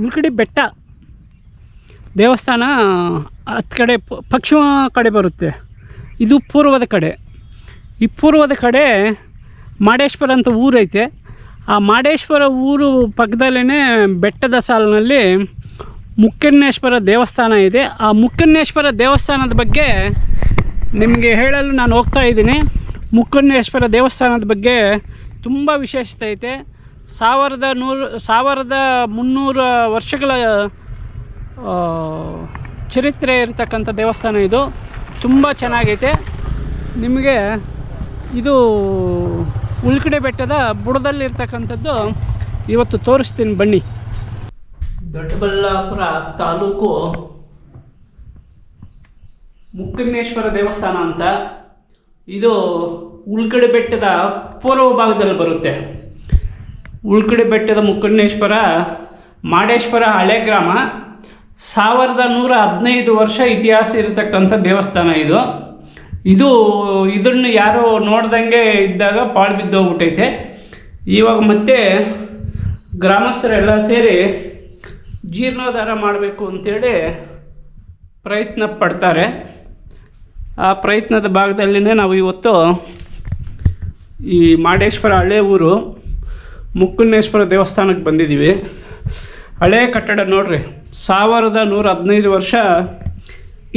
ಉಳ್ಕಡಿ ಬೆಟ್ಟ. ದೇವಸ್ಥಾನ ಹತ್ತು ಕಡೆ ಪಶ್ಚಿಮ ಕಡೆ ಬರುತ್ತೆ. ಇದು ಪೂರ್ವದ ಕಡೆ. ಈ ಪೂರ್ವದ ಕಡೆ ಮಾಡೇಶ್ವರ ಅಂತ ಊರೈತೆ. ಆ ಮಾಡೇಶ್ವರ ಊರು ಪಕ್ಕದಲ್ಲೇ ಬೆಟ್ಟದ ಸಾಲಿನಲ್ಲಿ ಮುಕ್ಕನ್ನೇಶ್ವರ ದೇವಸ್ಥಾನ ಇದೆ. ಆ ಮುಕ್ಕನ್ನೇಶ್ವರ ದೇವಸ್ಥಾನದ ಬಗ್ಗೆ ನಿಮಗೆ ಹೇಳಲು ನಾನು ಹೋಗ್ತಾ ಇದ್ದೀನಿ. ಮುಕ್ಕನ್ನೇಶ್ವರ ದೇವಸ್ಥಾನದ ಬಗ್ಗೆ ತುಂಬ ವಿಶೇಷತೆ ಐತೆ. ಸಾವಿರದ ನೂರು, ಸಾವಿರದ ಮುನ್ನೂರು ವರ್ಷಗಳ ಚರಿತ್ರೆ ಇರತಕ್ಕಂಥ ದೇವಸ್ಥಾನ ಇದು. ತುಂಬ ಚೆನ್ನಾಗೈತೆ. ನಿಮಗೆ ಇದು ಉಳ್ಕಡೆ ಬೆಟ್ಟದ ಬುಡದಲ್ಲಿರ್ತಕ್ಕಂಥದ್ದು ಇವತ್ತು ತೋರಿಸ್ತೀನಿ ಬನ್ನಿ. ದೊಡ್ಡಬಳ್ಳಾಪುರ ತಾಲೂಕು ಮುಕ್ಕನ್ನೇಶ್ವರ ದೇವಸ್ಥಾನ ಅಂತ. ಇದು ಉಳ್ಕಡೆ ಬೆಟ್ಟದ ಪೂರ್ವ ಭಾಗದಲ್ಲಿ ಬರುತ್ತೆ. ಉಳ್ಕಡೆ ಬೆಟ್ಟದ ಮುಕ್ಕಣ್ಣೇಶ್ವರ ಮಾಡೇಶ್ವರ ಹಳೆ ಗ್ರಾಮ, ಸಾವಿರದ ನೂರ ಹದಿನೈದು ವರ್ಷ ಇತಿಹಾಸ ಇರತಕ್ಕಂಥ ದೇವಸ್ಥಾನ ಇದು. ಇದು, ಇದನ್ನು ಯಾರು ನೋಡ್ದಂಗೆ ಇದ್ದಾಗ ಪಾಳು ಬಿದ್ದೋಗ್ಬಿಟ್ಟೈತೆ. ಇವಾಗ ಮತ್ತೆ ಗ್ರಾಮಸ್ಥರೆಲ್ಲ ಸೇರಿ ಜೀರ್ಣೋದ್ಧಾರ ಮಾಡಬೇಕು ಅಂತೇಳಿ ಪ್ರಯತ್ನ ಪಡ್ತಾರೆ. ಆ ಪ್ರಯತ್ನದ ಭಾಗದಲ್ಲಿನೇ ನಾವು ಇವತ್ತು ಈ ಮಾಡೇಶ್ವರ ಹಳೆ ಊರು ಮುಕ್ಕನ್ನೇಶ್ವರ ದೇವಸ್ಥಾನಕ್ಕೆ ಬಂದಿದ್ದೀವಿ. ಹಳೆ ಕಟ್ಟಡ ನೋಡ್ರಿ, ಸಾವಿರದ ನೂರ ಹದಿನೈದು ವರ್ಷ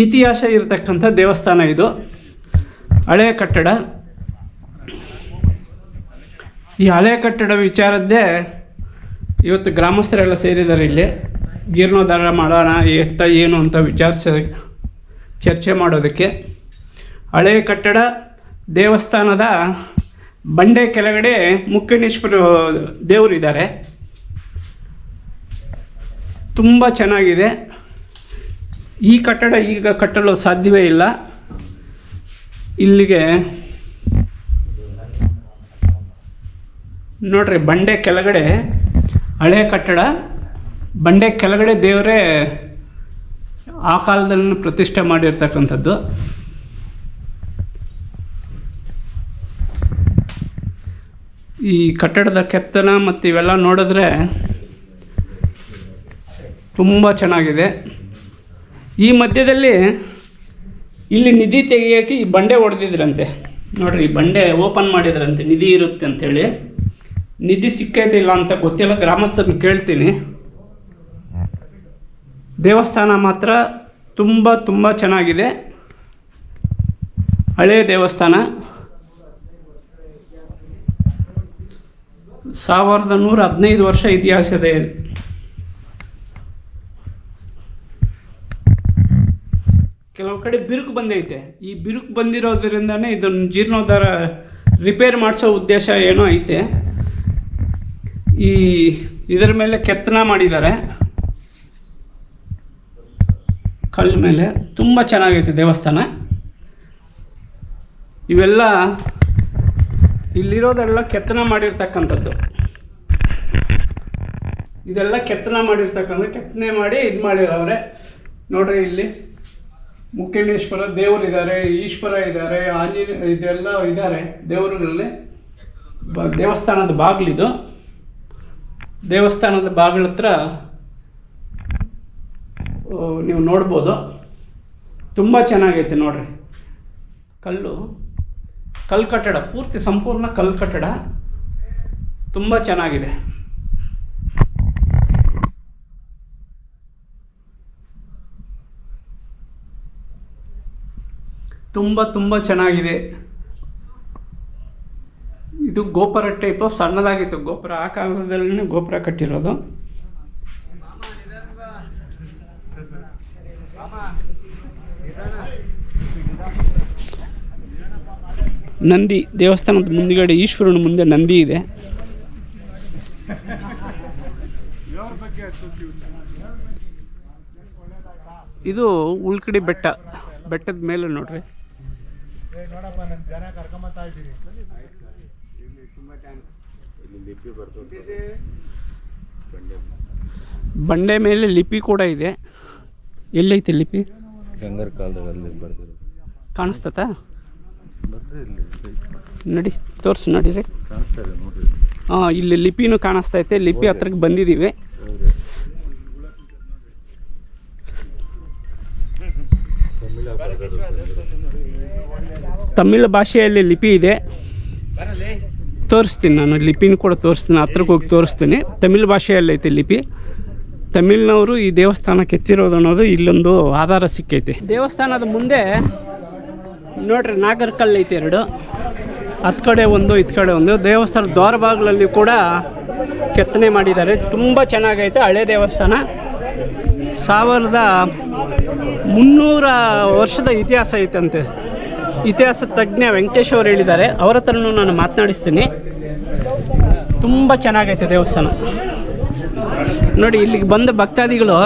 ಇತಿಹಾಸ ಇರತಕ್ಕಂಥ ದೇವಸ್ಥಾನ ಇದು. ಹಳೆ ಕಟ್ಟಡ. ಈ ಹಳೆ ಕಟ್ಟಡ ವಿಚಾರದ್ದೇ ಇವತ್ತು ಗ್ರಾಮಸ್ಥರೆಲ್ಲ ಸೇರಿದ್ದಾರೆ ಇಲ್ಲಿ. ಜೀರ್ಣೋದ್ಧಾರ ಮಾಡೋಣ, ಎತ್ತ ಏನು ಅಂತ ವಿಚಾರಿಸ, ಚರ್ಚೆ ಮಾಡೋದಕ್ಕೆ. ಹಳೆ ಕಟ್ಟಡ ದೇವಸ್ಥಾನದ ಬಂಡೆ ಕೆಳಗಡೆ ಮುಕ್ಕಣೇಶ್ವರ ದೇವರಿದ್ದಾರೆ. ತುಂಬ ಚೆನ್ನಾಗಿದೆ. ಈ ಕಟ್ಟಡ ಈಗ ಕಟ್ಟಲು ಸಾಧ್ಯವೇ ಇಲ್ಲ. ಇಲ್ಲಿಗೆ ನೋಡ್ರಿ, ಬಂಡೆ ಕೆಳಗಡೆ ಹಳೆ ಕಟ್ಟಡ. ಬಂಡೆ ಕೆಳಗಡೆ ದೇವರೇ ಆ ಕಾಲದಲ್ಲಿ ಪ್ರತಿಷ್ಠೆ ಮಾಡಿರ್ತಕ್ಕಂಥದ್ದು. ಈ ಕಟ್ಟಡದ ಕೆತ್ತನ ಮತ್ತು ಇವೆಲ್ಲ ನೋಡಿದ್ರೆ ತುಂಬ ಚೆನ್ನಾಗಿದೆ. ಈ ಮಧ್ಯದಲ್ಲಿ ಇಲ್ಲಿ ನಿಧಿ ತೆಗಿಯೋಕ್ಕೆ ಈ ಬಂಡೆ ಹೊಡೆದಿದ್ರಂತೆ ನೋಡ್ರಿ, ಈ ಬಂಡೆ ಓಪನ್ ಮಾಡಿದ್ರಂತೆ. ನಿಧಿ ಇರುತ್ತೆ ಅಂಥೇಳಿ ನಿಧಿ ಸಿಕ್ಕೈತಿಲ್ಲ ಅಂತ ಗೊತ್ತಿಲ್ಲ ಗ್ರಾಮಸ್ಥರನ್ನ ಕೇಳ್ತೀನಿ. ದೇವಸ್ಥಾನ ಮಾತ್ರ ತುಂಬ ತುಂಬ ಚೆನ್ನಾಗಿದೆ. ಹಳೆಯ ದೇವಸ್ಥಾನ. ಸಾವಿರದ ನೂರ ಹದಿನೈದು ವರ್ಷ ಇತಿಹಾಸದ ಕೆಲವು ಕಡೆ ಬಿರುಕು ಬಂದೈತೆ. ಈ ಬಿರುಕು ಬಂದಿರೋದ್ರಿಂದನೇ ಇದನ್ನು ಜೀರ್ಣೋದ್ಧಾರ ರಿಪೇರ್ ಮಾಡಿಸೋ ಉದ್ದೇಶ ಏನೋ ಐತೆ. ಈ ಇದರ ಮೇಲೆ ಕೆತ್ತನ ಮಾಡಿದ್ದಾರೆ. ಕಲ್ಲು ಮೇಲೆ ತುಂಬ ಚೆನ್ನಾಗೈತೆ ದೇವಸ್ಥಾನ. ಇವೆಲ್ಲ ಇಲ್ಲಿರೋದೆಲ್ಲ ಕೆತ್ತನ ಮಾಡಿರ್ತಕ್ಕಂಥದ್ದು. ಇದೆಲ್ಲ ಕೆತ್ತನ ಮಾಡಿರ್ತಕ್ಕಂಥ, ಕೆತ್ತನೆ ಮಾಡಿ ಇದು ಮಾಡಿರವ್ರೆ ನೋಡ್ರಿ ಇಲ್ಲಿ ಮುಕ್ಕೇಣೇಶ್ವರ ದೇವರಿದ್ದಾರೆ, ಈಶ್ವರ ಇದ್ದಾರೆ, ಆಂಜನೇಯ ಇದೆಲ್ಲ ಇದ್ದಾರೆ ದೇವರುಗಳಲ್ಲಿ. ಬ, ದೇವಸ್ಥಾನದ ಬಾಗಿಲಿದು. ದೇವಸ್ಥಾನದ ಬಾಗಿಲ ಹತ್ರ ನೀವು ನೋಡ್ಬೋದು. ತುಂಬ ಚೆನ್ನಾಗೈತೆ ನೋಡ್ರಿ. ಕಲ್ಲು ಕಲ್ಲು ಕಟ್ಟಡ ಪೂರ್ತಿ ಸಂಪೂರ್ಣ ಕಲ್ಕಟ್ಟಡ ತುಂಬ ಚೆನ್ನಾಗಿದೆ. ತುಂಬ ತುಂಬ ಚೆನ್ನಾಗಿದೆ. ಇದು ಗೋಪುರ ಟೈಪ್ ಸಣ್ಣದಾಗಿತ್ತು. ಗೋಪುರ ಆ ಕಾಲದಲ್ಲಿ ಗೋಪುರ ಕಟ್ಟಿರೋದು. ನಂದಿ ದೇವಸ್ಥಾನದ ಮುಂದುಗಡೆ ಈಶ್ವರನ ಮುಂದೆ ನಂದಿ ಇದೆ. ಇದು ಉಳ್ಕಡಿ ಬೆಟ್ಟ. ಬೆಟ್ಟದ ಮೇಲೆ ನೋಡ್ರಿ. ಬಂಡೆ ಮೇಲೆ ಲಿಪಿ ಕೂಡ ಇದೆ. ಎಲ್ಲೈತೆ ಲಿಪಿ? ಕಾಣಿಸ್ತತಾ? ನಡಿ ತೋರಿಸಿ ನೋಡಿರಿ. ಹಾಂ ಇಲ್ಲಿ ಲಿಪಿನೂ ಕಾಣಿಸ್ತಾ ಐತೆ ಲಿಪಿ ಹತ್ರಕ್ಕೆ ಬಂದಿದ್ದೀವಿ ತಮಿಳ್ ಭಾಷೆಯಲ್ಲಿ ಲಿಪಿ ಇದೆ. ತೋರಿಸ್ತೀನಿ ನಾನು ಲಿಪಿನ ಕೂಡ ತೋರಿಸ್ತೀನಿ ಹತ್ರಕ್ಕೆ ಹೋಗಿ ತೋರಿಸ್ತೀನಿ. ತಮಿಳ್ ಭಾಷೆಯಲ್ಲಿ ಐತೆ ಲಿಪಿ. ತಮಿಳ್ನವರು ಈ ದೇವಸ್ಥಾನಕ್ಕೆ ಎತ್ತಿರೋದು ಅನ್ನೋದು ಇಲ್ಲೊಂದು ಆಧಾರ ಸಿಕ್ಕೈತೆ. ದೇವಸ್ಥಾನದ ಮುಂದೆ ನೋಡ್ರಿ ನಾಗರ ಕಲ್ಲು ಐತೆ ಎರಡು. ಹತ್ತು ಕಡೆ ಒಂದು ಇತ್ತು ಕಡೆ ಒಂದು. ದೇವಸ್ಥಾನ ದ್ವಾರ ಕೂಡ ಕೆತ್ತನೆ ಮಾಡಿದ್ದಾರೆ. ತುಂಬ ಚೆನ್ನಾಗೈತೆ, ಹಳೆ ದೇವಸ್ಥಾನ. ಸಾವಿರದ ಮುನ್ನೂರ ವರ್ಷದ ಇತಿಹಾಸ ಐತಂತೆ. ಇತಿಹಾಸ ತಜ್ಞ ವೆಂಕಟೇಶ್ ಅವರು ಹೇಳಿದ್ದಾರೆ. ಅವರ ಹತ್ರನೂ ನಾನು ಮಾತನಾಡಿಸ್ತೀನಿ. ತುಂಬ ಚೆನ್ನಾಗೈತೆ ದೇವಸ್ಥಾನ. ನೋಡಿ, ಇಲ್ಲಿಗೆ ಬಂದ ಭಕ್ತಾದಿಗಳು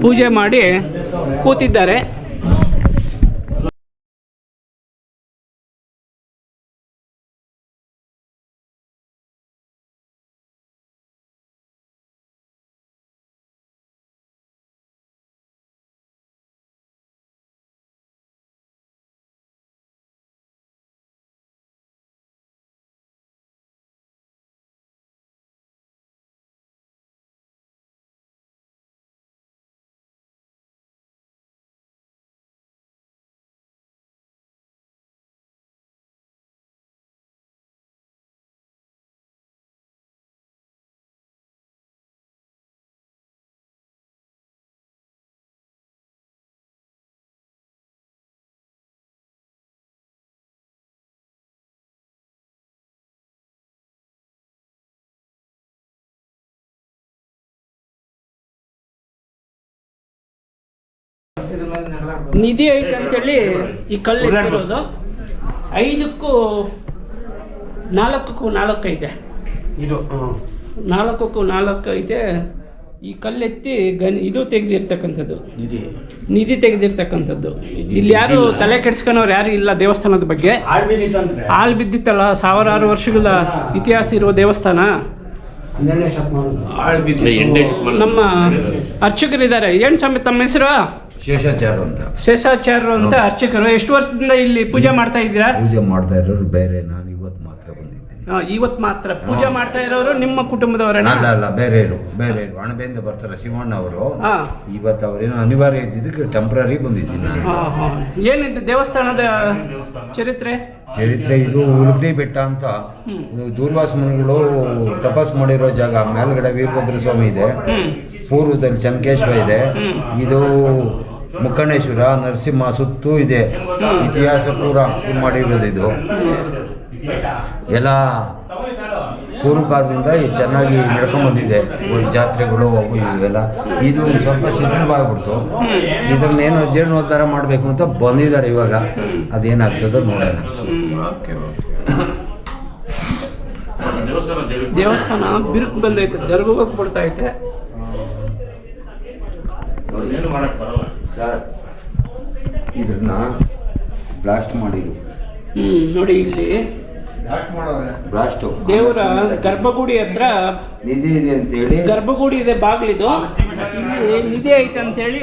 ಪೂಜೆ ಮಾಡಿ ಕೂತಿದ್ದಾರೆ. ನಿಧಿ ಐತೆ ಅಂತೇಳಿ ಈ ಕಲ್ಲು ಎತ್ತಿರೋದು ಐದಕ್ಕೂ ನಾಲ್ಕಕ್ಕೂ ನಾಲ್ಕು ಐತೆ. ಇದು ನಾಲ್ಕಕ್ಕೂ ನಾಲ್ಕು ಐತೆ. ಈ ಕಲ್ಲೆತ್ತಿ ಗನ್ ಇದು ತೆಗೆದಿರ್ತಕ್ಕಂಥದ್ದು. ನಿಧಿ. ನಿಧಿ ತೆಗೆದಿರ್ತಕ್ಕಂಥದ್ದು. ಇಲ್ಲಿ ಯಾರು ತಲೆ ಕೆಡ್ಸ್ಕೊಳೋರು ಯಾರು ಇಲ್ಲ ದೇವಸ್ಥಾನದ ಬಗ್ಗೆ. ಹಾಲ್ ಬಿದ್ದಿತ್ತಲ್ಲ ಸಾವಿರಾರು ವರ್ಷಗಳ ಇತಿಹಾಸ ಇರುವ ದೇವಸ್ಥಾನ. ನಮ್ಮ ಅರ್ಚಕರಿದ್ದಾರೆ. ಏನು ಸ್ವಾಮಿ ತಮ್ಮ ಹೆಸರು? ಶೇಷಾಚಾರ್ಯ ಅಂತ. ಅರ್ಚಕರು ಎಷ್ಟು ವರ್ಷದಿಂದ ಇಲ್ಲಿ ಪೂಜೆ ಮಾಡ್ತಾ ಇದ್ದೀರಾ? ಪೂಜೆ ಮಾಡ್ತಾ ಇರೋರು ಬೇರೆ ನಾನು ಇವತ್ತು ಮಾತ್ರ ಬಂದಿದ್ದೀನಿ. ಆ, ಇವತ್ತು ಮಾತ್ರ. ಪೂಜೆ ಮಾಡ್ತಾ ಇರೋರು ನಿಮ್ಮ ಕುಟುಂಬದವರ ಅಲ್ಲ ಅಲ್ಲ ಬೇರೆ ಇರು ಬೇರೆ ಇರು. ಅಣಬೆಯಿಂದ ಬರ್ತಾರೆ ಶಿವಣ್ಣ ಅವರು. ಹಾ. ಇವತ್ತು ಅವರೇನು ಅನಿವಾರ್ಯ ಇದ್ದಿದ್ದಕ್ಕೆ ಟೆಂಪ್ರರಿ ಬಂದಿದ್ದೀನಿ ನಾನು. ಹಾ, ಹಾ. ಏನಿದೆ ದೇವಸ್ಥಾನದ ಚರಿತ್ರೆ? ಚರಿತ್ರೆ ಇದು ಉಲ್ಕಡಿ ಬೆಟ್ಟ ಅಂತ. ಇದು ದೂರ್ವಾಸ ಮುನಿಗಳು ತಪಸ್ ಮಾಡಿರೋ ಜಾಗ ಮೇಲ್ಗಡೆ ವೀರಭದ್ರ ಸ್ವಾಮಿ ಇದೆ ಪೂರ್ವದಲ್ಲಿ ಚನ್ಕೇಶ್ವರ ಇದೆ. ಇದು ಮುಖಂಡೇಶ್ವರ ನರಸಿಂಹ ಸುತ್ತೂ ಇದೆ. ಇತಿಹಾಸ ಪೂರ ಇದು ಮಾಡಿರೋದು ಇದು ಎಲ್ಲ ಪೂರ್ವಕಾಲದಿಂದ ಇದು ಚೆನ್ನಾಗಿ ನಡ್ಕೊಂಬಂದಿದೆ. ಈ ಜಾತ್ರೆಗಳು ಅವು ಇವೆಲ್ಲ. ಇದು ಒಂದು ಸ್ವಲ್ಪ ಶಿಥಿಲವಾಗ್ಬಿಡ್ತು ಇದನ್ನೇನು ಜೀರ್ಣೋದ್ಧಾರ ಮಾಡಬೇಕು ಅಂತ ಬಂದಿದ್ದಾರೆ ಇವಾಗ. ಅದೇನಾಗ್ತದೋ ನೋಡೋಣ. Okay, okay. ದೇವಸ್ಥಾನ ಬಿರುಕು ಬಂದೈತೆ ಜರುಗೋಗಕ್ಕೆ ಬಿಡ್ತಾ ಐತೆ. ಸರ್ ಇದನ್ನ ಬ್ಲಾಸ್ಟ್ ಮಾಡಿರು. ಹ್ಮ್ ನೋಡಿ ಇಲ್ಲಿ. ಬ್ಲಾಸ್ಟು ದೇವರ ಗರ್ಭಗುಡಿ ಹತ್ರ ನಿಧಿ ಇದೆ ಅಂತೇಳಿ. ಗರ್ಭಗುಡಿ ಇದೆ ಬಾಗಿಲಿದು. ಇಲ್ಲಿ ನಿಧಿ ಐತೆ ಅಂತ ಹೇಳಿ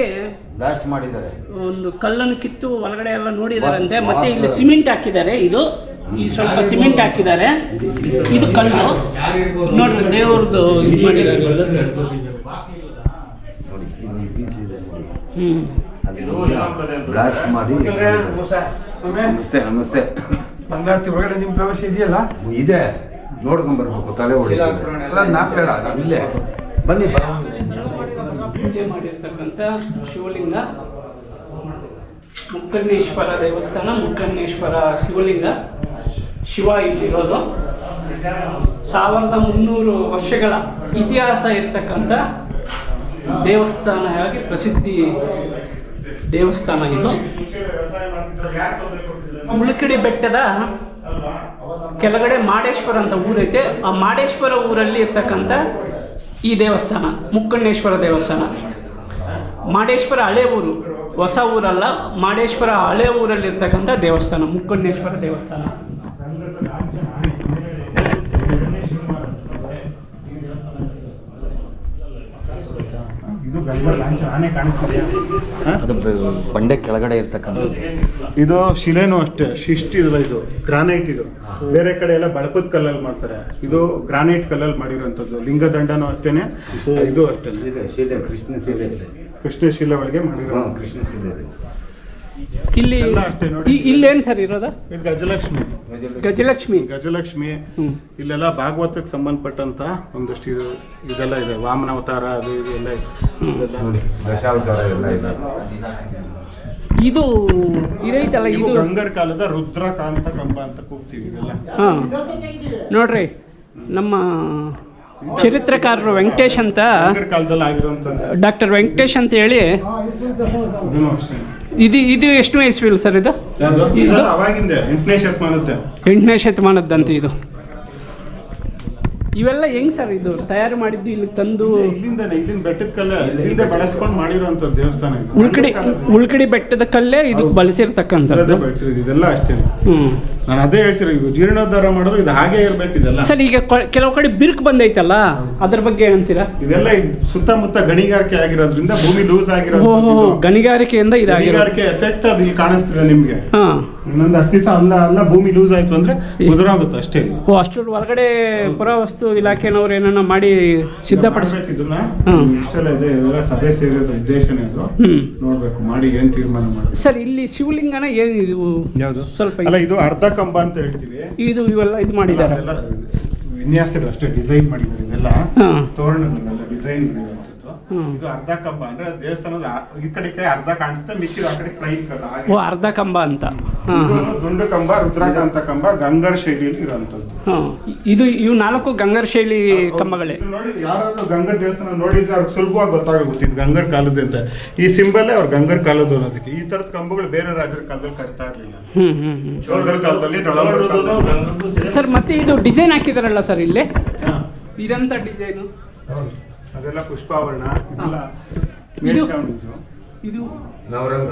ಬ್ಲಾಸ್ಟ್ ಮಾಡಿದ್ದಾರೆ. ಒಂದು ಕಲ್ಲನ್ನು ಕಿತ್ತು ಒಳಗಡೆ ಎಲ್ಲ ನೋಡಿದಾರಂತೆ. ಮತ್ತೆ ಇಲ್ಲಿ ಸಿಮೆಂಟ್ ಹಾಕಿದ್ದಾರೆ. ಇದು ಈ ಸ್ವಲ್ಪ ಸಿಮೆಂಟ್ ಹಾಕಿದ್ದಾರೆ. ಇದು ಕಲ್ಲು. ನೋಡ್ರಿ ದೇವರದು ಇದು ಮಾಡಿದ್ದಾರೆ. ನೋಡಿ ಇಲ್ಲಿ ಬೀಚ್ ಇದೆ ನೋಡಿ. ಹ್ಮ್. ಅಲ್ಲಿ ಬ್ಲಾಸ್ಟ್ ಮಾಡಿ ನಮಸ್ತೆ ನಮಸ್ತೆ. ಬಂಗಾರತಿ ಒಳಗಡೆ ನಿಮ್ಮ ಪ್ರವೇಶ ಇದೆಯಲ್ಲ? ಇದೆ. ನೋಡ್ಕೊಂಡ್ ಬರ್ಬೇಕು ತಲೆ ಹೊಡಿ ಎಲ್ಲ ನಾಲ್ಕು ಬೇಡ ಇಲ್ಲೇ. ಬನ್ನಿ ಪೂಜೆ ಮಾಡಿರ್ತಕ್ಕಂಥ ಶಿವಲಿಂಗ ಮುಕ್ಕನ್ನೇಶ್ವರ ದೇವಸ್ಥಾನ ಮುಕ್ಕನ್ನೇಶ್ವರ ಶಿವಲಿಂಗ. ಶಿವ ಇಲ್ಲಿರೋದು. ಸಾವಿರದ ಮುನ್ನೂರು ವರ್ಷಗಳ ಇತಿಹಾಸ ಇರ್ತಕ್ಕಂಥ ದೇವಸ್ಥಾನ ಆಗಿ ಪ್ರಸಿದ್ಧಿ ದೇವಸ್ಥಾನ ಇದು. ಮುಳುಕಿಡಿ ಬೆಟ್ಟದ ಕೆಳಗಡೆ ಮಾಡೇಶ್ವರ ಅಂತ ಊರೈತೆ. ಆ ಮಾಡೇಶ್ವರ ಊರಲ್ಲಿ ಇರ್ತಕ್ಕಂಥ ಈ ದೇವಸ್ಥಾನ, ಮುಕ್ಕಣ್ಣೇಶ್ವರ ದೇವಸ್ಥಾನ. ಮಾಡೇಶ್ವರ ಹಳೆ ಊರು, ಹೊಸ ಊರಲ್ಲ, ಮಾಡೇಶ್ವರ ಹಳೆ ಊರಲ್ಲಿ ಇರ್ತಕ್ಕಂಥ ದೇವಸ್ಥಾನ, ಮುಕ್ಕಣ್ಣೇಶ್ವರ ದೇವಸ್ಥಾನ. ಇದು ಆನೆ ಕಾಣಿಸ್ತಿದೆಯಾ ಅದು ಬಂಡೆ ಕೆಳಗಡೆ ಇರ್ತಕ್ಕಂಥದ್ದು. ಇದು ಶಿಲೆನೂ ಅಷ್ಟೇ ಶಿಸ್ಟ್ ಇದಲ್ಲ ಇದು ಗ್ರಾನೈಟ್ ಇದು. ಬೇರೆ ಕಡೆ ಎಲ್ಲ ಬಳಕದ ಕಲ್ಲಲ್ಲಿ ಮಾಡ್ತಾರೆ. ಇದು ಗ್ರಾನೈಟ್ ಕಲ್ಲಲ್ಲಿ ಮಾಡಿರುವಂಥದ್ದು. ಲಿಂಗದಂಡನೂ ಅಷ್ಟೇನೆ ಇದು ಅಷ್ಟೇ ಶಿಲೆ ಶಿಲೆ ಕೃಷ್ಣ ಶಿಲೆ. ಕೃಷ್ಣ ಶಿಲೆ ಒಳಗೆ ಮಾಡಿರೋ ಕೃಷ್ಣ ಶಿಲೆ ಇದೆ. ಇಲ್ಲಿ ಇಲ್ಲಿ ಅಷ್ಟೇ ನೋಡಿ. ಇಲ್ಲೇನು ಸರ್ ಇರೋದ? ಇದು ಗಜಲಕ್ಷ್ಮಿ. ಗಜಲಕ್ಷ್ಮಿ. ಗಜಲಕ್ಷ್ಮಿ. ಹ್ಞೂ ಇಲ್ಲೆಲ್ಲ ಭಾಗವತಕ್ಕೆ ಸಂಬಂಧಪಟ್ಟಂತ ಒಂದಷ್ಟು ಇದು ಇದೆಲ್ಲ ಇದೆ. ವಾಮನ ಅವತಾರ ಅದು ಇದು ಎಲ್ಲ ಇದೆ. ಇದೆಲ್ಲ ನೋಡಿ ದಶಾವತಾರ ಎಲ್ಲ ಇದೆ. ಇದು ಇದೈತಲ್ಲ ಇದು ಗಂಗರ್ ಕಾಲದ ರುದ್ರಕಾಂತ ಕಂಬ ಅಂತ ಕೂಗ್ತೀವಿ ಇದೆಲ್ಲ. ಹಾಂ. ನೋಡ್ರಿ ನಮ್ಮ ಚರಿತ್ರಕಾರರು ವೆಂಕಟೇಶ್ ಅಂತ ಕಾಲದಲ್ಲಿ ಡಾಕ್ಟರ್ ವೆಂಕಟೇಶ್ ಅಂತ ಹೇಳಿ ಇದು ಇದು ಎಷ್ಟು ಇಸ್ವಿಲ್ ಸರ್ ಇದು? ಅವಾಗಿಂದೆ ಎಂಟನೇ ಎಂಟನೇ ಶತಮಾನದ್ದಂತೆ ಇದು. ಇವೆಲ್ಲ ಹೆಂಗ್ ಸರ್ ಇದು ತಯಾರು ಮಾಡಿದ್ದು ಇಲ್ಲಿ ತಂದು? ಇಲ್ಲಿಂದನೇ ಇಲ್ಲಿಂದ ಬೆಟ್ಟದ ಕಲ್ಲ ಇಲ್ಲಿಂದ ಬಳಸ್ಕೊಂಡು ಮಾಡಿರುವಂತ ದೇವಸ್ಥಾನ ಇದು. ಉಳ್ಕಡಿ ಉಳ್ಕಡಿ ಬೆಟ್ಟದ ಕಲ್ಲೇ ಇದಕ್ಕೆ ಬಳಸಿರ್ತಕ್ಕಂತ ಬಳಸಿರ್ತಕ್ಕಂಥದ್ದು. ಬೆಳ್ಸಿರೋದು. ಇದೆಲ್ಲ ಅಷ್ಟೇ. ಹ್ಮ್. ನಾನು ಅದೇ ಹೇಳ್ತೀರಿ ಇದು ಜೀರ್ಣೋದ್ಧಾರ ಮಾಡೋದು ಇದು ಹಾಗೆ ಇರ್ಬೇಕು ಇದೆಲ್ಲ. ಸರ್ ಈಗ ಕೊ- ಕೆಲವು ಕಡೆ ಬಿರುಕು ಬಂದೈತಲ್ಲ ಅದ್ರ ಬಗ್ಗೆ ಏನಂತೀರಾ ಇದೆಲ್ಲ ಈ ಸುತ್ತಮುತ್ತ ಗಣಿಗಾರಿಕೆ ಆಗಿರೋದ್ರಿಂದ ಭೂಮಿ ಲೂಸ್ ಓಹೋ ಆಗಿರೋದು ಗಣಿಗಾರಿಕೆಯಿಂದ ಇದಾಗಿರೋ ಗಣಿಗಾರಿಕೆ ಎಫೆಕ್ಟ್ ಅದು ಇಲ್ಲಿ ಕಾಣಿಸ್ತಿದೆ ನಿಮ್ಗೆ. ಹಾ. ಇನ್ನೊಂದು ಅಷ್ಟು ದಿವಸ ಅಲ್ಲ ಅಲ್ಲ ಭೂಮಿ ಲೂಸ್ ಆಯ್ತು ಅಂದ್ರೆ ಉದುರಾಗುತ್ತೆ ಅಷ್ಟೇ. ಓ ಅಷ್ಟರ ಹೊರಗಡೆ ಪುರಾವಸ್ತು ಇಲಾಖೆನವ್ರು ಏನನ್ನ ಮಾಡಿ ಸಿದ್ಧಪಡಿಸ್ ಇದನ್ನ. ಇಷ್ಟೆಲ್ಲ ಇದೆ. ಇವೆಲ್ಲ ಸಭೆ ಸೇರಿದ ಉದ್ದೇಶನೇ ಇದು ನೋಡ್ಬೇಕು ಮಾಡಿ ಏನ್ ತೀರ್ಮಾನ ಮಾಡಿ ಸರ್ ಇಲ್ಲಿ ಶಿವಲಿಂಗನ ಏನು ಇದು? ಯಾವುದು? ಸ್ವಲ್ಪ ಅಲ್ಲ ಇದು ಅರ್ಧ ಕಂಬ ಅಂತ ಹೇಳ್ತೀವಿ. ಇದು ಇವೆಲ್ಲ ಇದು ಮಾಡಿದ್ದಾರೆ. ವಿನ್ಯಾಸಗಳು ಅಷ್ಟೇ ಡಿಸೈನ್ ಮಾಡಿದ್ದಾರೆ ಇದೆಲ್ಲ ತೋರಣಗಳೆಲ್ಲ ಡಿಸೈನ್. ಇದು ಅರ್ಧ ಕಂಬ ಅಂದ್ರೆ ದೇವಸ್ಥಾನದ ಈ ಕಡೆ ಕೈ ಅರ್ಧ ಕಾಣಿಸುತ್ತೆ ಮಿಕ್ಕಿದ ಆ ಕಡೆ ಪ್ಲೈನ್ ಕಲ್ಲ ಹಾಗೆ ಓ ಅರ್ಧ ಕಂಬ ಅಂತ. ಇದು ದುಂಡು ಕಂಬ ರುದ್ರಾಕಾಂತ ಕಂಬ ಗಂಗರ್ ಶೈಲಿಯಲ್ಲಿ ಇರುವಂತದ್ದು ಇದು ಇವು ನಾಲ್ಕು ಗಂಗರ್ ಶೈಲಿ ಕಂಬಗಳೇ. ಇದು ನೋಡಿ ಯಾರಾದ್ರೂ ಗಂಗರ್ ದೇವಸ್ಥಾನ ನೋಡಿದ್ರೆ ಅವ್ರಿಗೆ ಸುಲಭವಾಗಿ ಗೊತ್ತಾಗುತ್ತೆ ಇದು ಗಂಗರ್ ಕಾಲದ ಅಂತ. ಈ ಸಿಂಬಲ್ಲೇ ಅವ್ರ ಗಂಗರ್ ಕಾಲದ್ದು ಅನ್ನೋದಕ್ಕೆ. ಈ ತರದ ಕಂಬಗಳು ಬೇರೆ ರಾಜರ ಕಾಲದಲ್ಲಿ ಕಟ್ತಾ ಇರಲಿಲ್ಲ. ಹ್ಮ್ ಹ್ಮ್ ಹ್ಮ್. ಚೋಳಗರ್ ಕಾಲದಲ್ಲಿ ಸರ್. ಮತ್ತೆ ಇದು ಡಿಸೈನ್ ಹಾಕಿದಾರಲ್ಲ ಸರ್ ಇಲ್ಲಿ? ಹಾ. ಇದಂತ ಡಿಸೈನು ಹೌದು. ಅದೆಲ್ಲ ಪುಷ್ಪಾವರಣ ಇದೆಲ್ಲ ಇದು- ಮೇಲ್ಛಾವಣಿ ಇದು ಇದು ನವರಂಗ.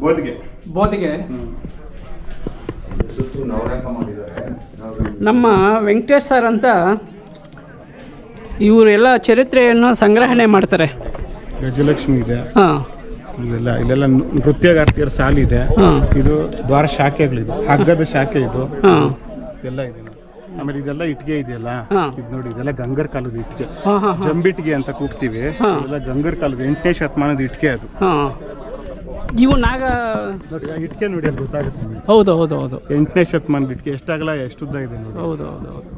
ಬೋದಿಗೆ. ಬೋದಿಗೆ. ಸುತ್ತು ನವರಂಗ ಮಾಡಿದ್ದಾರೆ. ನಮ್ಮ ವೆಂಕಟೇಶ್ ಸರ್ ಅಂತ ಇವರೆಲ್ಲ ಚರಿತ್ರೆಯನ್ನು ಸಂಗ್ರಹಣೆ ಮಾಡ್ತಾರೆ. ಗಜಲಕ್ಷ್ಮಿ ಇದೆ. ಹಾಂ. ಇಲ್ಲೆಲ್ಲ ಇಲ್ಲೆಲ್ಲ ನೃತ್ಯಗಾರ್ತಿಯರ ಸಾಲಿದೆ ಹಾ. ಇದು ದ್ವಾರ ಶಾಖೆಗಳಿದೆ ಹಗ್ಗದ ಶಾಖೆ ಇದು. ಹಾಂ. ಎಲ್ಲ ಇದೆ. ಆಮೇಲೆ ಇದೆಲ್ಲ ಇಟ್ಟಿಗೆ ಇದೆಯಲ್ಲ. ಇದು ನೋಡಿ ಇದೆಲ್ಲ ಗಂಗರ್ ಕಾಲದ ಇಟ್ಟಿಗೆ. ಜಂಬಿಟ್ಟಿಗೆ ಅಂತ ಕೂಗ್ತೀವಿ. ಇದೆಲ್ಲ ಗಂಗರ್ ಕಾಲದ ಎಂಟನೇ ಶತಮಾನದ ಇಟ್ಟಿಗೆ ಅದು. ಇವು ನಾಗ ಇಟ್ಕೆ ನೋಡಿ ಗೊತ್ತಾಗುತ್ತೆ ನಿಮಗೆ. ಹೌದು ಹೌದು ಹೌದು. ಎಂಟನೇ ಶತಮಾನದ ಇಟ್ಕೆ ಎಷ್ಟಾಗಲ್ಲ ಎಷ್ಟು ಉದ್ದ ಇದೆ ನೋಡಿ. ಹೌದು ಹೌದು ಹೌದು.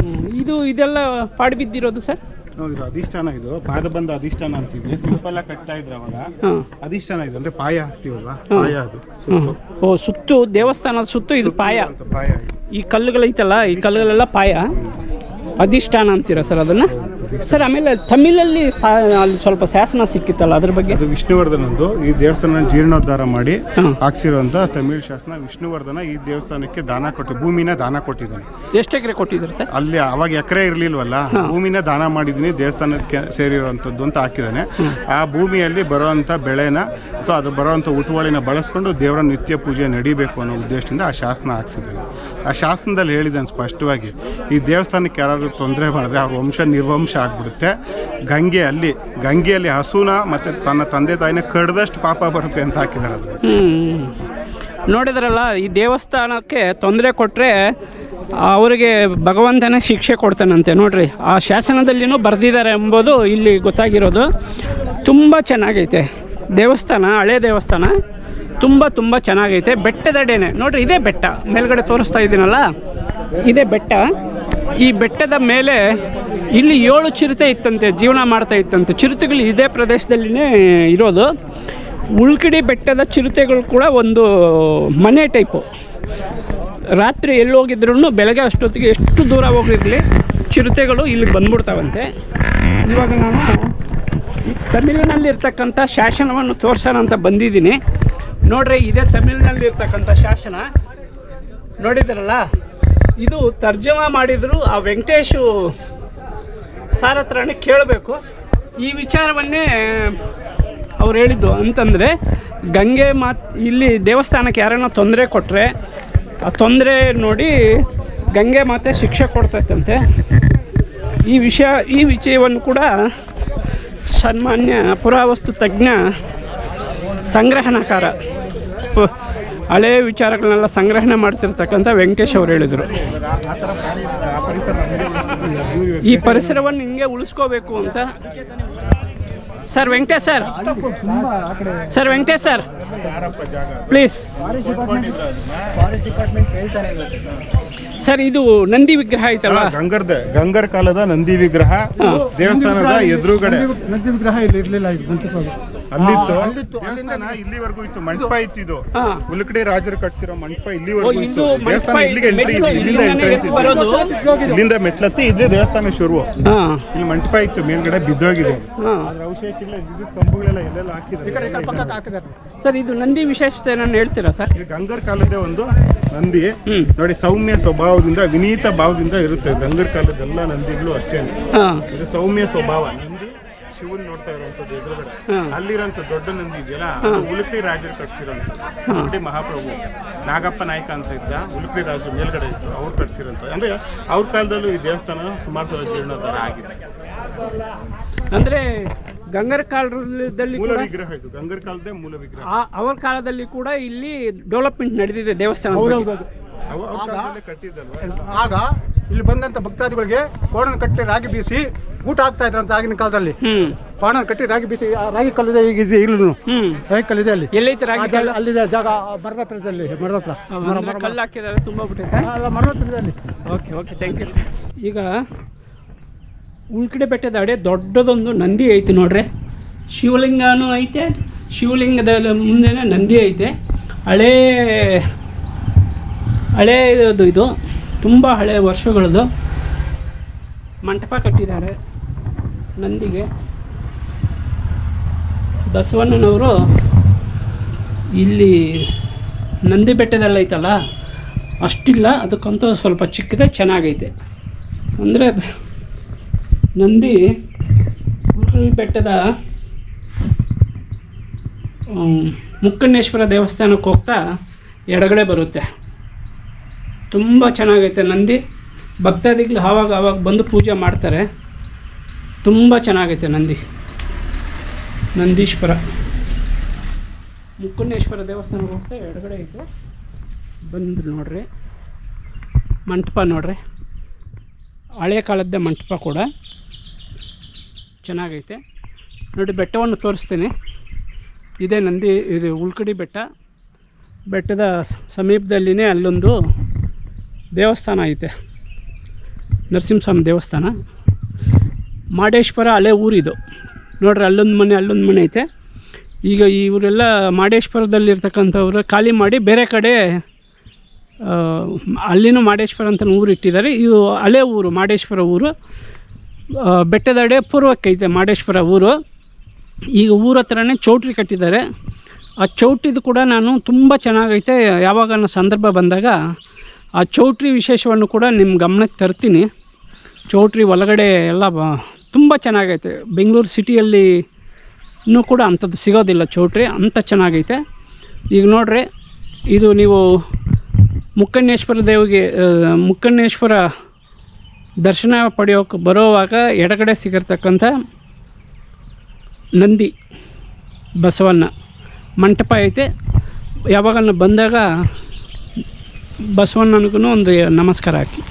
ಹ್ಮ್. ಇದು ಇದೆಲ್ಲ ಪಾಡು ಬಿದ್ದಿರೋದು ಸರ್? ಇದು ಅಧಿಷ್ಠಾನ ಇದು. ಪಾದ ಬಂದ ಅಧಿಷ್ಠಾನ ಅಂತೀವಿ. ಸಿಂಪಲ್ ಆಗಿ ಕಟ್ತಾ ಇದ್ರ ಅವಾಗ. ಹಾಂ. ಅಧಿಷ್ಠಾನ ಇದು ಅಂದ್ರೆ ಪಾಯ ಹಾಕ್ತೀವಲ್ವಾ ಪಾಯ ಅದು ಹ್ಮ್. ಓ ಸುತ್ತು ದೇವಸ್ಥಾನದ ಸುತ್ತು ಇದು ಪಾಯ. ಅಂತ ಪಾಯ ಈ ಕಲ್ಲುಗಳೈತಲ್ಲ ಈ ಕಲ್ಲುಗಳೆಲ್ಲ ಪಾಯ. ಅಧಿಷ್ಠಾನ ಅಂತೀರಾ ಸರ್ ಅದನ್ನ? ಸರ್ ಆಮೇಲೆ ತಮಿಳಲ್ಲಿ ಸಾ ಅಲ್ಲಿ ಸ್ವಲ್ಪ ಶಾಸನ ಸಿಕ್ಕಿತ್ತಲ್ಲ ಅದ್ರ ಬಗ್ಗೆ? ಅದು ವಿಷ್ಣುವರ್ಧನಂದು ಈ ದೇವಸ್ಥಾನ ಜೀರ್ಣೋದ್ಧಾರ ಮಾಡಿ. ಹಾಕ್ಸಿರುವಂತ ತಮಿಳ್ ಶಾಸನ ವಿಷ್ಣುವರ್ಧನ ಈ ದೇವಸ್ಥಾನಕ್ಕೆ ದಾನ ಕೊಟ್ಟು ಭೂಮಿನ ದಾನ ಕೊಟ್ಟಿದ್ದಾನೆ. ಎಷ್ಟು ಎಕರೆ ಕೊಟ್ಟಿದ್ರು ಸರ್? ಅಲ್ಲಿ ಅವಾಗ ಎಕರೆ ಇರ್ಲಿಲ್ವಲ್ಲ. ಭೂಮಿನ ದಾನ ಮಾಡಿದೀನಿ ದೇವಸ್ಥಾನಕ್ಕೆ ಸೇರಿರುವಂಥದ್ದು ಅಂತ ಹಾಕಿದ್ದಾನೆ. ಆ ಭೂಮಿಯಲ್ಲಿ ಬರುವಂತ ಬೆಳೆನ ಅಥವಾ ಅದ್ರ ಬರುವಂಥ ಉಟುವಳಿನ ಬಳಸ್ಕೊಂಡು ದೇವರ ನಿತ್ಯ ಪೂಜೆ ನಡಿಬೇಕು ಅನ್ನೋ ಉದ್ದೇಶದಿಂದ ಆ ಶಾಸನ ಹಾಕ್ಸಿದ್ದಾನೆ. ಆ ಶಾಸನದಲ್ಲಿ ಹೇಳಿದ್ದಾನೆ ಸ್ಪಷ್ಟವಾಗಿ ಈ ದೇವಸ್ಥಾನಕ್ಕೆ ಯಾರಾದರೂ ತೊಂದರೆ ಮಾಡಿದ್ರೆ ಅವ್ರ ವಂಶ ನಿರ್ವಂಶ ಆಗ್ಬಿಡುತ್ತೆ. ಗಂಗೆ ಅಲ್ಲಿ, ಗಂಗೆಯಲ್ಲಿ ಹಸುನ ಮತ್ತು ತನ್ನ ತಂದೆ ತಾಯಿನ ಕಡ್ದಷ್ಟು ಪಾಪ ಬರುತ್ತೆ ಅಂತ ಹಾಕಿದ್ದಾರೆ ಅದು ನೋಡಿದ್ರಲ್ಲ, ಈ ದೇವಸ್ಥಾನಕ್ಕೆ ತೊಂದರೆ ಕೊಟ್ಟರೆ ಅವರಿಗೆ ಭಗವಂತನ ಶಿಕ್ಷೆ ಕೊಡ್ತಾನಂತೆ. ನೋಡ್ರಿ, ಆ ಶಾಸನದಲ್ಲಿನೂ ಬರೆದಿದ್ದಾರೆ ಎಂಬುದು ಇಲ್ಲಿ ಗೊತ್ತಾಗಿರೋದು. ತುಂಬ ಚೆನ್ನಾಗೈತೆ. ದೇವಸ್ಥಾನ, ಹಳೆ ದೇವಸ್ಥಾನ, ತುಂಬ ತುಂಬ ಚೆನ್ನಾಗೈತೆ. ಬೆಟ್ಟದಡೇನೆ ನೋಡ್ರಿ, ಇದೇ ಬೆಟ್ಟ. ಮೇಲ್ಗಡೆ ತೋರಿಸ್ತಾ ಇದ್ದೀನಲ್ಲ? ಇದೇ ಬೆಟ್ಟ. ಈ ಬೆಟ್ಟದ ಮೇಲೆ ಇಲ್ಲಿ ಏಳು ಚಿರತೆ ಇತ್ತಂತೆ, ಜೀವನ ಮಾಡ್ತಾ ಇತ್ತಂತೆ. ಚಿರತೆಗಳು ಇದೇ ಪ್ರದೇಶದಲ್ಲಿನೇ ಇರೋದು. ಉಳ್ಕಿಡಿ ಬೆಟ್ಟದ ಚಿರತೆಗಳು ಕೂಡ ಒಂದು ಮನೆ ಟೈಪು. ರಾತ್ರಿ ಎಲ್ಲಿ ಹೋಗಿದ್ರು ಬೆಳಗ್ಗೆ ಅಷ್ಟೊತ್ತಿಗೆ ಎಷ್ಟು ದೂರ ಹೋಗಿರಲಿ ಚಿರತೆಗಳು ಇಲ್ಲಿ ಬಂದ್ಬಿಡ್ತಾವಂತೆ. ಇವಾಗ ನಾನು ತಮಿಳಿನಲ್ಲಿರ್ತಕ್ಕಂಥ ಶಾಸನವನ್ನು ತೋರ್ಸೋಣ ಅಂತ ಬಂದಿದ್ದೀನಿ. ನೋಡ್ರಿ, ಇದೇ ತಮಿಳಿನಲ್ಲಿರ್ತಕ್ಕಂಥ ಶಾಸನ. ನೋಡಿದ್ರಲ್ಲ? ಇದು ತರ್ಜಮಾ ಮಾಡಿದ್ರು ಆ ವೆಂಕಟೇಶು ಸಾರ್ ಹತ್ರನೇ ಕೇಳಬೇಕು. ಈ ವಿಚಾರವನ್ನೇ ಅವ್ರು ಹೇಳಿದ್ದು ಅಂತಂದರೆ, ಗಂಗೆ ಮಾತ್ ಇಲ್ಲಿ ದೇವಸ್ಥಾನಕ್ಕೆ ಯಾರನ್ನ ತೊಂದರೆ ಕೊಟ್ಟರೆ ಆ ತೊಂದರೆ ನೋಡಿ ಗಂಗೆ ಮಾತೆ ಶಿಕ್ಷೆ ಕೊಡ್ತೈತಂತೆ. ಈ ವಿಷಯ, ಈ ವಿಷಯವನ್ನು ಕೂಡ ಸನ್ಮಾನ್ಯ ಪುರಾವಸ್ತು ತಜ್ಞ ಸಂಗ್ರಹಣಕಾರ ಹಳೆಯ ವಿಚಾರಗಳನ್ನೆಲ್ಲ ಸಂಗ್ರಹಣೆ ಮಾಡ್ತಿರ್ತಕ್ಕಂಥ ವೆಂಕಟೇಶ್ ಅವರು ಹೇಳಿದರು. ಈ ಪರಿಸರವನ್ನು ಹಿಂಗೆ ಉಳಿಸ್ಕೋಬೇಕು ಅಂತ. Sir Venkatesh sir. Sir Venkatesh sir. Please. Sir ಇದು ನಂದಿ ವಿಗ್ರಹ ಐತಲ್ಲ ಗಂಗರ್ದ. ಗಂಗರ್ ಕಾಲದ ನಂದಿ ವಿಗ್ರಹ ದೇವಸ್ಥಾನದ ಎದುರುಗಡೆ. ನಂದಿ ವಿಗ್ರಹ ಇಲ್ಲಿ ಇರಲಿಲ್ಲ ಅಲ್ಲಿತ್ತು. ದೇವಸ್ಥಾನ ಇಲ್ಲಿವರೆಗೂ ಇತ್ತು ಮಂಟಪ ಇತ್ತು ಇದು. ಉಲ್ಕಡೆ ರಾಜರು ಕಟ್ಸಿರೋ ಮಂಟಪ ಇಲ್ಲಿವರೆಗೂ ಇತ್ತು. ಮಂಟಪ ದೇವಸ್ಥಾನ ಇಲ್ಲಿಗೆ ಎಂಟ್ರಿ ಮೆಟ್ಲು ಇಲ್ಲಿಂದ ಎಂಟ್ರಿ ಇಲ್ಲಿಂದ ಮೆಟ್ಲತ್ತಿ ಇಲ್ಲಿ ದೇವಸ್ಥಾನ ಶುರು. ಹಾಂ. ಇಲ್ಲಿ ಮಂಟಪ ಇತ್ತು ಮೇಲ್ಗಡೆ ಬಿದ್ದೋಗಿದೆ. ಅದ್ರ ಅವಶೇಷ ಇಲ್ಲ ವಿದ್ಯುತ್ ಕಂಬಗಳೆಲ್ಲ ಎಲ್ಲೆಲ್ಲ ಹಾಕಿದ್ದಾರೆ. ಹಾಕಿದ್ದಾರೆ. ಸರ್ ಇದು ನಂದಿ ವಿಶೇಷತೆ ನಾನು ಹೇಳ್ತೀರಾ ಸರ್? ಗಂಗರ್ ಕಾಲದೇ ಒಂದು ನಂದಿ. ನೋಡಿ ಸೌಮ್ಯ ಸ್ವಭಾವದಿಂದ ವಿನೀತ ಭಾವದಿಂದ ಇರುತ್ತೆ. ಗಂಗರ್ ಕಾಲದ ಎಲ್ಲ ನಂದಿಗಳು ಅಷ್ಟೇ ಇದು ಸೌಮ್ಯ ಸ್ವಭಾವ. ನಂದಿ ಶಿವನ್ ನೋಡ್ತಾ ಇರುವಂತದ್ದು ಎದುರುಗಡೆ. ಅಲ್ಲಿರೋಂಥ ದೊಡ್ಡ ನಂದಿ ಇದೆಯಲ್ಲ ಅದು ಉಳುಪಿ ರಾಜರು ಕಟ್ಸಿರೋಂಥ ಉಳುಪಿ ಮಹಾಪ್ರಭು ನಾಗಪ್ಪ ನಾಯಕ ಅಂತ ಇದ್ದ ಉಲುಪಿ ರಾಜರು ಮೇಲ್ಗಡೆ ಇದ್ರು ಅವ್ರು ಕಟ್ಸಿರೋಂಥ ಅಂದ್ರೆ ಅವ್ರ ಕಾಲದಲ್ಲೂ ಈ ದೇವಸ್ಥಾನ ಸುಮಾರು ಸಲ ಜೀರ್ಣೋದ್ಧಾರ ಆಗಿದೆ. ಅಂದ್ರೆ ಗಂಗರ ಕಾಲದಲ್ಲಿ ಮೂಲ ಕೂಡ ವಿಗ್ರಹ ಇದು. ಗಂಗರ ಕಾಲದೇ ಮೂಲ ವಿಗ್ರಹ. ಆ- ಅವ್ರ ಕಾಲದಲ್ಲಿ ಕೂಡ ಇಲ್ಲಿ ಡೆವಲಪ್ಮೆಂಟ್ ನಡೆದಿದೆ ದೇವಸ್ಥಾನ ಆಗ ಇಲ್ಲಿ ಬಂದಂತ ಭಕ್ತಾದಿಗಳಿಗೆ ಕೋಣನ ಕಟ್ಟಿ ರಾಗಿ ಬೀಸಿ ಊಟ ಆಗ್ತಾ ಇದ್ರಂತ ಆಗಿನ ಕಾಲದಲ್ಲಿ. ಹ್ಮ್. ಕೋಣನ ಕಟ್ಟಿ ರಾಗಿ ಬೀಸಿ ಆ ರಾಗಿ ಕಲ್ಲಿದೆ ಈಗ ಇದೆ ಇಲ್ಲೂ. ಹ್ಮ್. ರಾಗಿ ಕಲ್ಲಿದೆ ಅಲ್ಲಿ. ಎಲ್ಲೈತೆ ರಾಗಿ ಕಲ್ಲು? ಜಾಗ- ಅಲ್ಲಿದೆ ಜಾಗ ಮರದತ್ರದಲ್ಲಿ ಮರದ ಹತ್ರದಲ್ಲಿ ಮರದ ಹತ್ರ. ಮರ. ಕಲ್ಲು ಹಾಕಿದ್ದಾರೆ ತುಂಬ ಬಿಟ್ಟೈತೆ? ಅಲ್ಲ ಮರದ ಓಕೆ ಓಕೆ ಥ್ಯಾಂಕ್ ಯು ಈಗ ಉಳ್ಕಡೆ ಬೆಟ್ಟದ ಅಡೆ ದೊಡ್ಡದೊಂದು ನಂದಿ ಐತೆ ನೋಡ್ರಿ. ಶಿವಲಿಂಗನೂ ಐತೆ ಶಿವಲಿಂಗದ ಮುಂದೆನೇ ನಂದಿ ಐತೆ. ಹಳೇ ಹಳೇದು ಇದು. ತುಂಬ ಹಳೆ ವರ್ಷಗಳದ್ದು ಮಂಟಪ ಕಟ್ಟಿದ್ದಾರೆ. ನಂದಿಗೆ. ಬಸವಣ್ಣನವರು ಇಲ್ಲಿ ನಂದಿ ಬೆಟ್ಟದಲ್ಲಿ ಐತಲ್ಲ, ಅಷ್ಟಿಲ್ಲ, ಅದಕ್ಕಂತೂ ಸ್ವಲ್ಪ ಚಿಕ್ಕದೆ ಚೆನ್ನಾಗೈತೆ. ಅಂದರೆ ನಂದಿ ಬೆಟ್ಟದ ಮುಕ್ಕಣ್ಣೇಶ್ವರ ದೇವಸ್ಥಾನಕ್ಕೆ ಹೋಗ್ತಾ ಎಡಗಡೆ ಬರುತ್ತೆ. ತುಂಬ ಚೆನ್ನಾಗೈತೆ ನಂದಿ. ಭಕ್ತಾದಿಗಳು ಆವಾಗ ಆವಾಗ ಬಂದು ಪೂಜೆ ಮಾಡ್ತಾರೆ. ತುಂಬ ಚೆನ್ನಾಗೈತೆ ನಂದಿ. ನಂದೀಶ್ವರ. ಮುಕ್ಕಣ್ಣೇಶ್ವರ ದೇವಸ್ಥಾನಕ್ಕೆ ಹೋಗ್ತಾ ಎಡಗಡೆ ಐತೆ ಬಂದು ನೋಡ್ರಿ. ಮಂಟಪ ನೋಡ್ರಿ. ಹಳೆ ಕಾಲದ ಮಂಟಪ ಕೂಡ. ಚೆನ್ನಾಗೈತೆ. ನೋಡಿ, ಬೆಟ್ಟವನ್ನು ತೋರಿಸ್ತೀನಿ. ಇದೇ ನಂದಿ, ಇದು ಉಳ್ಕಡಿ ಬೆಟ್ಟ. ಬೆಟ್ಟದ ಸಮೀಪದಲ್ಲಿನೇ ಅಲ್ಲೊಂದು ದೇವಸ್ಥಾನ ಐತೆ. ನರಸಿಂಹಸ್ವಾಮಿ ದೇವಸ್ಥಾನ. ಮಾಡೇಶ್ವರ ಹಳೆ ಊರಿದು ನೋಡ್ರಿ ಅಲ್ಲೊಂದು ಮನೆ ಅಲ್ಲೊಂದು ಮನೆ ಐತೆ. ಈಗ ಇವರೆಲ್ಲ ಮಾಡೇಶ್ವರದಲ್ಲಿರ್ತಕ್ಕಂಥವ್ರು ಖಾಲಿ ಮಾಡಿ ಬೇರೆ ಕಡೆ ಅಲ್ಲಿನೂ ಮಾಡೇಶ್ವರ ಅಂತ ಊರು ಇಟ್ಟಿದ್ದಾರೆ. ಇದು ಹಳೆ ಊರು, ಮಾಡೇಶ್ವರ ಊರು. ಬೆಟ್ಟದಡೆ ಬೆಟ್ಟದ ಪೂರ್ವಕ್ಕೆ ಐತೆ ಮಾಡೇಶ್ವರ ಊರು. ಈಗ ಊರ ಹತ್ರನೇ ಚೌಟ್ರಿ ಕಟ್ಟಿದ್ದಾರೆ. ಆ ಚೌಟ್ರಿದು ಕೂಡ ನಾನು ತುಂಬ ಚೆನ್ನಾಗೈತೆ. ಯಾವಾಗ ಸಂದರ್ಭ ಬಂದಾಗ ಆ ಚೌಟ್ರಿ ವಿಶೇಷವನ್ನು ಕೂಡ ನಿಮ್ಮ ಗಮನಕ್ಕೆ ತರ್ತೀನಿ. ಚೌಟ್ರಿ ಒಳಗಡೆ ಎಲ್ಲ ತುಂಬ ಚೆನ್ನಾಗೈತೆ. ಬೆಂಗಳೂರು ಸಿಟಿಯಲ್ಲಿ ಇನ್ನೂ ಕೂಡ ಅಂಥದ್ದು ಸಿಗೋದಿಲ್ಲ ಚೌಟ್ರಿ, ಅಂಥ ಚೆನ್ನಾಗೈತೆ. ಈಗ ನೋಡ್ರಿ, ಇದು ನೀವು ಮುಕ್ಕಣ್ಣೇಶ್ವರ ದೇವಿಗೆ ಮುಕ್ಕಣ್ಣೇಶ್ವರ ದರ್ಶನ ಪಡೆಯೋಕೆ ಬರೋವಾಗ ಎಡಗಡೆ ಸಿಗಿರ್ತಕ್ಕಂಥ ನಂದಿ ಬಸವಣ್ಣ ಮಂಟಪ ಐತೆ. ಯಾವಾಗ ಬಂದಾಗ ಬಸವಣ್ಣನಿಗೂ ಒಂದು ನಮಸ್ಕಾರ ಹಾಕಿ.